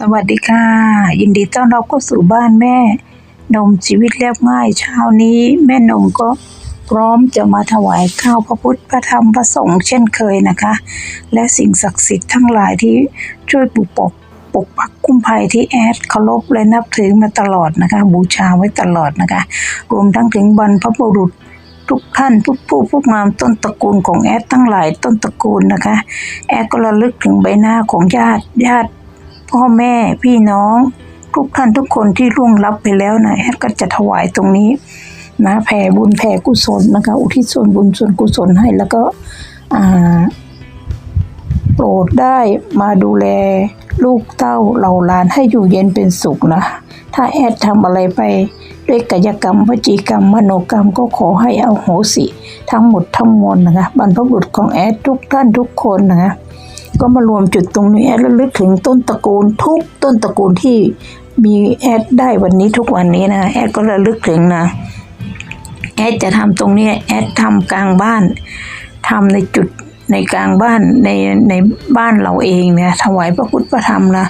สวัสดีค่ะ ยินดีต้อนรับเข้าสู่บ้านแม่ นมชีวิตเรียบง่ายเช้านี้ แม่นมก็พร้อมจะมาถวายข้าวพระพุทธพระธรรมพระสงฆ์เช่นเคยนะคะ และสิ่งศักดิ์สิทธิ์ทั้งหลายที่ช่วยปกปกปกปักคุ้มภัยที่แอดเคารพและนับถือมาตลอดนะคะ บูชาไว้ตลอดนะคะ รวมทั้งถึงบรรพบุรุษทุกท่านทุกผู้ผู้งามต้นตระกูลของแอดทั้งหลายต้นตระกูลนะคะ แอดก็ระลึกถึงใบหน้าของญาติญาติ พ่อแม่พี่น้อง ทุกท่านทุกคนที่ล่วงลับไปแล้วนะแอดก็จะถวายตรงนี้นะแผ่บุญแผ่กุศลนะคะ อุทิศส่วนบุญส่วนกุศลให้แล้วก็โปรดได้มาดูแลลูกเต้าเหล่าลานให้อยู่เย็นเป็นสุขนะ ถ้าแอดทำอะไรไปด้วยกายกรรมวจีกรรม มโนกรรมก็ขอให้เอาโหสิ ทั้งหมดทั้งมวลนะคะบรรพบุรุษของแอดทุกท่านทุกคนนะคะ ก็มารวมจุดตรงนี้แอดระลึกถึงต้นตระกูลทุกต้นตระกูลที่มีแอดได้วันนี้ทุกวันนี้นะแอดก็ระลึกถึงนะ แอดจะทำตรงนี้แอดทำกลางบ้านทำในจุดในกลางบ้านในในบ้านเราเองเนี่ยถวายพระพุทธพระธรรมนะ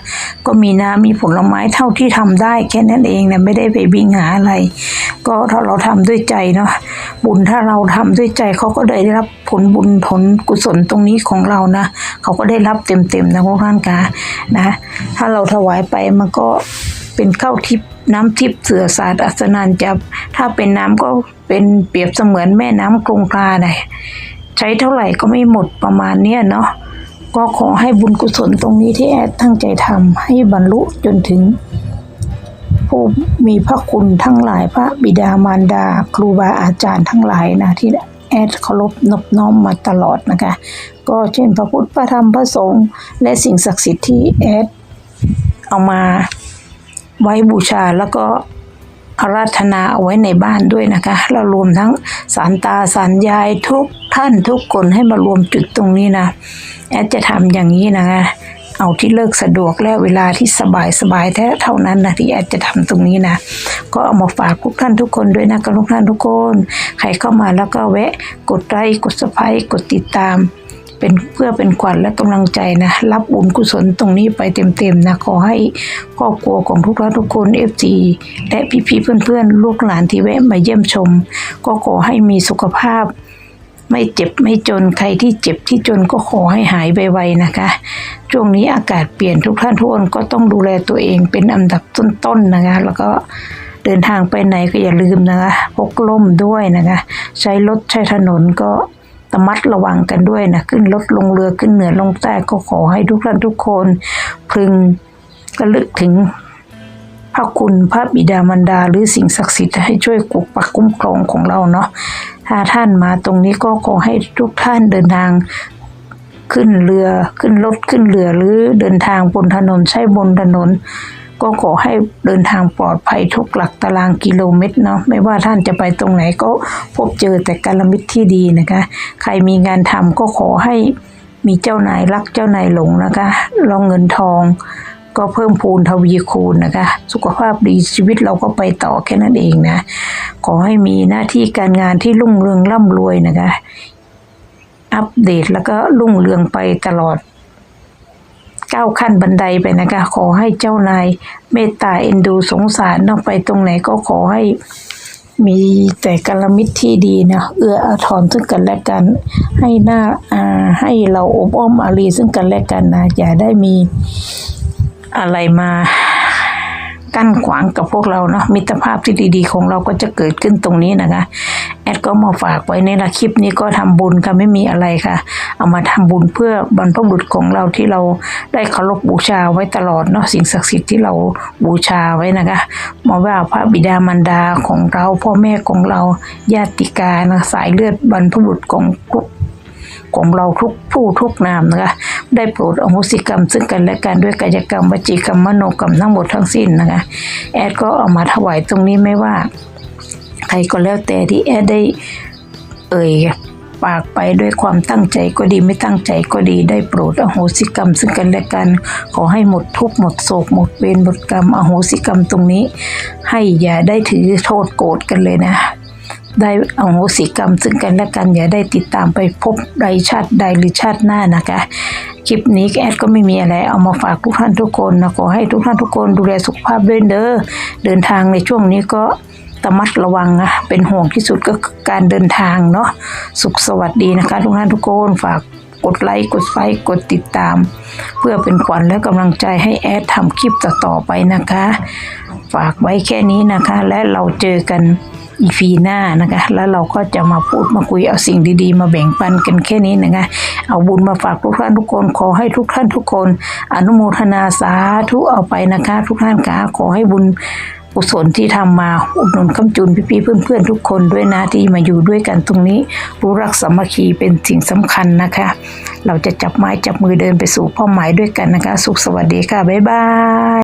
ก็มีน้ำมีผลไม้เท่าที่ทำได้แค่นั้นเองนะไม่ได้ไปวิ่งหาอะไร ก็ถ้าเราทำด้วยใจเนาะบุญถ้าเราทำด้วยใจเขาก็ได้รับผลบุญผลกุศลตรงนี้ของเรานะเขาก็ได้รับเต็มๆนะพวกท่านกานะ ถ้าเราถวายไปมันก็เป็นข้าวทิพย์น้ำทิพย์เสือศาสตร์อัศนันจะถ้าเป็นน้ำก็เป็นเปรียบเสมือนแม่น้ำกรุงคาไดใช้เท่าไหร่ก็ไม่หมดประมาณเนี้ยเนาะก็ขอให้บุญกุศลตรงนี้ที่แอดตั้งใจทำให้บรรลุจนถึง ผู้มีพระคุณทั้งหลายพระบิดามารดา ครูบาอาจารย์ทั้งหลายนะที่แอดเคารพนบน้อมมาตลอดนะคะ ก็เช่นพระพุทธพระธรรมพระสงฆ์และสิ่งศักดิ์สิทธิ์ที่แอดเอามาไว้บูชาแล้วก็อาราธนาเอาไว้ในบ้านด้วยนะคะ เรารวมทั้งสารตาสารยายทุกท่านทุกคนให้มารวมจุดตรงนี้นะ แอดจะทำอย่างนี้นะคะ เอาที่เลิกสะดวกและเวลาที่สบายสบายแท้เท่านั้นนะที่แอดจะทำตรงนี้นะ ก็เอามาฝากทุกท่านทุกคนด้วยนะคะทุกท่านทุกคน ใครเข้ามาแล้วก็แวะ กดไลค์กดสไครต์กดติดตามเป็นเพื่อเป็นขวัญและกำลังใจนะ รับบุญกุศลตรงนี้ไปเต็มๆนะ ขอให้ครอบครัวของทุกท่านทุกคนเอฟจีและพี่ๆเพื่อนๆ ลูกหลานที่แวะมาเยี่ยมชม ก็ขอให้มีสุขภาพ ไม่เจ็บไม่จนใครที่เจ็บที่จนก็ขอให้หายไวๆนะคะ ช่วงนี้อากาศเปลี่ยนทุกท่านทุกคนก็ต้องดูแลตัวเองเป็นอันดับต้นๆนะคะ แล้วก็เดินทางไปไหนก็อย่าลืมนะคะพกล่มด้วยนะคะ ใช้รถใช้ถนนก็ระมัดระวังกันด้วยนะขึ้นรถลงเรือขึ้นเหนือลงใต้ก็ขอให้ทุกท่านทุกคนพึงระลึกถึงพระคุณพระบิดามารดาหรือสิ่งศักดิ์สิทธิ์ให้ช่วยปกปักคุ้มครองของเราเนาะถ้าท่านมาตรงนี้ก็ขอให้ทุกท่านเดินทาง ขึ้นเรือขึ้นรถขึ้นเรือหรือเดินทางบนถนนใช้บนถนน ก็ขอให้เดินทางปลอดภัยทุกหลักตารางกิโลเมตรเนาะไม่ว่าท่านจะไปตรงไหนก็พบเจอแต่การมิตรที่ดีนะคะ ใครมีงานทำก็ขอให้มีเจ้านายรักเจ้านายหลงนะคะรองเงินทองก็เพิ่มพูนทวีคูณนะคะ สุขภาพดีชีวิตเราก็ไปต่อแค่นั้นเองนะ ขอให้มีหน้าที่การงานที่รุ่งเรืองร่ำรวยนะคะ อัปเดตแล้วก็รุ่งเรืองไปตลอดก้าวขั้นบันไดไปนะคะ ขอให้เจ้านายเมตตาเอ็นดูสงสารนอกไปตรงไหนก็ขอให้มีแต่กัลมิตรที่ดีนะเอื้ออาทรซึ่งกันและกัน ให้หน้าอ่าให้เราอบอ้อมอารีซึ่งกันและกันนะอย่าได้มีอะไรมากั้นขวางกับพวกเราเนาะมิตรภาพที่ดีๆ ของเราก็จะเกิดขึ้นตรงนี้นะคะ แอดก็มาฝากไว้ในละคลิปนี้ก็ทำบุญค่ะไม่มีอะไรค่ะ เอามาทำบุญเพื่อบรรพบุรุษของเราที่เราได้เคารพบูชาไว้ตลอดเนาะสิ่งศักดิ์สิทธิ์ที่เราบูชาไว้นะคะมาว่าพระบิดามารดาของเราพ่อแม่ของเราญาติกานะสายเลือดบรรพบุรุษของทุกของเราทุกผู้ทุกนามนะคะได้โปรดอโหสิกรรม ซึ่งกันและกันด้วยกายกรรมวจีกรรมมโนกรรมทั้งหมดทั้งสิ้นนะคะแอดก็เอามาถวายตรงนี้ไม่ว่า ใครก็แล้วแต่ที่แอดได้เอ่ยปากไปด้วยความตั้งใจก็ดีไม่ตั้งใจก็ดีได้โปรดอโหสิกรรม ซึ่งกันและกัน ขอให้หมดทุกข์หมดโศกหมดเวรหมดกรรมอโหสิกรรมตรงนี้ ให้อย่าได้ถือโทษโกรธกันเลยนะ ได้อโหสิกรรม ซึ่งกันและกันอย่าได้ติดตามไปพบใดชาติใดหรือชาติหน้านะคะคลิปนี้แอดก็ไม่มีอะไรเอามาฝากทุกท่านทุกคนนะขอให้ทุกท่านทุกคนดูแลสุขภาพด้วยเด้อเดินทางในช่วงนี้ก็ ระมัดระวังนะเป็นห่วงที่สุดก็คือการเดินทางเนาะสุขสวัสดีนะคะทุกท่านทุกคนฝากกดไลค์กดไฟกดติดตาม เพื่อเป็นขวัญและกำลังใจให้แอดทำคลิปต่อๆไปนะคะ ฝากไว้แค่นี้นะคะ และเราเจอกันอีฟีหน้านะคะ แล้วเราก็จะมาพูดมาคุยเอาสิ่งดีๆ มาแบ่งปันกันแค่นี้นะคะ เอาบุญมาฝากทุกท่านทุกคน ขอให้ทุกท่านทุกคน อนุโมทนาสาธุเอาไปนะคะ ทุกท่านคะขอให้บุญ กุศลที่ทำมาอุดหนุนคำจุนพี่ๆเพื่อนๆทุกคนด้วยนะที่มาอยู่ด้วยกันตรงนี้ รู้รักสามัคคีเป็นสิ่งสำคัญนะคะ เราจะจับไม้จับมือเดินไปสู่เป้าหมายด้วยกันนะคะ สุขสวัสดีค่ะบ๊ายบาย